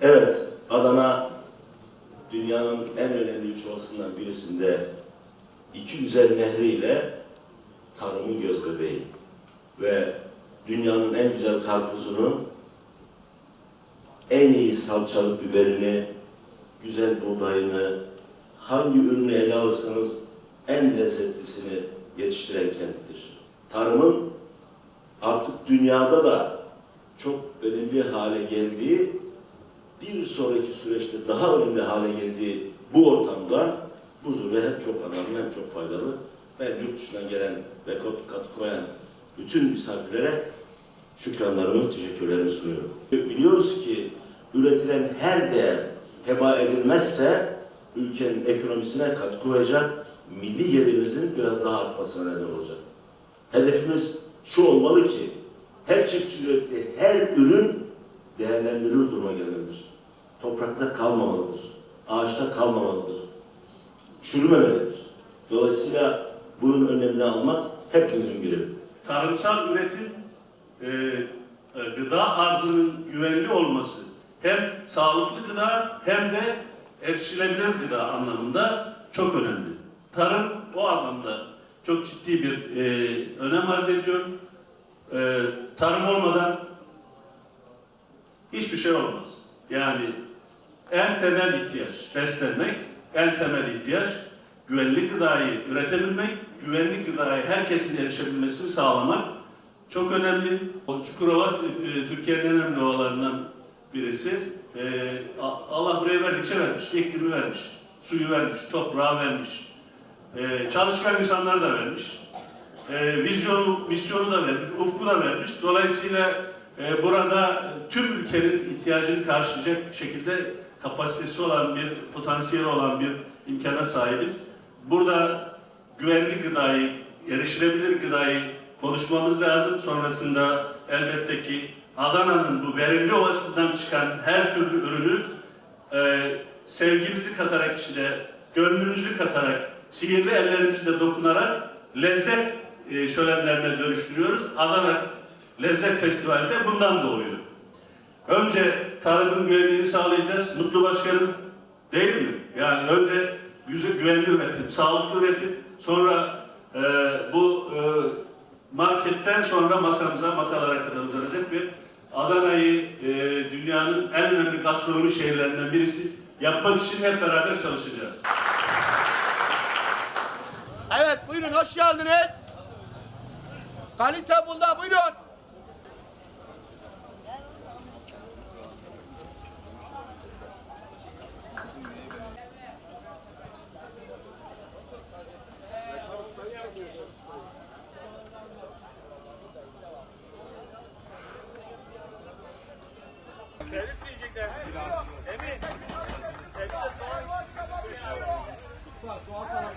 Evet, Adana dünyanın en önemli üç ovasından birisinde iki güzel nehriyle tarımın göz bebeği ve dünyanın en güzel karpuzunu, en iyi salçalık biberini, güzel buğdayını, hangi ürünü ele alırsanız en lezzetlisini yetiştiren kenttir. Tarımın artık dünyada da çok önemli hale geldiği, bir sonraki süreçte daha önemli hale geldiği bu ortamda bu zürre hem çok önemli hem çok faydalı. Ben yurt dışından gelen ve kat- katkı koyan bütün misafirlere şükranlarımı, teşekkürlerimi sunuyorum. Biliyoruz ki üretilen her değer heba edilmezse ülkenin ekonomisine katkı koyacak, milli gelirimizin biraz daha artmasına neden olacak. Hedefimiz şu olmalı ki her çiftçinin ürettiği her ürün değerlendirilir duruma gelmelidir. Toprakta kalmamalıdır. Ağaçta kalmamalıdır. Çürümemelidir. Dolayısıyla bunun önlemini almak hepimizin görevi. tarımsal üretim e, e, gıda arzının güvenli olması hem sağlıklı gıda hem de erişilebilir gıda anlamında çok önemli. Tarım o anlamda çok ciddi bir e, önem arz ediyor. E, tarım olmadan Yani en temel ihtiyaç beslenmek, en temel ihtiyaç güvenli gıdayı üretebilmek, güvenli gıdaya herkesin erişebilmesini sağlamak çok önemli. Çukurova e, Türkiye'nin en önemli ovalarından birisi. E, Allah buraya verdikçe vermiş, iklimi vermiş, suyu vermiş, toprağı vermiş, e, çalışkan insanları da vermiş. E, vizyonu, misyonu da vermiş, ufku da vermiş. Dolayısıyla e, burada tüm ülkenin ihtiyacını karşılayacak şekilde kapasitesi olan bir, potansiyeli olan bir imkana sahibiz. Burada güvenli gıdayı, erişilebilir gıdayı konuşmamız lazım. Sonrasında elbette ki Adana'nın bu verimli ovasından çıkan her türlü ürünü e, sevgimizi katarak içine, gönlümüzü katarak, sihirli ellerimizle dokunarak lezzet e, şölenlerine dönüştürüyoruz. Adana Lezzet Festivali de bundan doğuyor. Önce tarımın güvenliğini sağlayacağız. Mutlu Başkanım değil mi? Yani önce güzel güvenli üretim, sağlıklı üretim, sonra e, bu e, marketten sonra masamıza, masalara kadar uzanacak ve Adana'yı e, dünyanın en önemli gastronomi şehirlerinden birisi yapmak için hep beraber çalışacağız. Evet buyurun hoş geldiniz. Kalite bunda buyurun. Servis mi yiyecekler? Emin. Servis de soğan. Soğan var.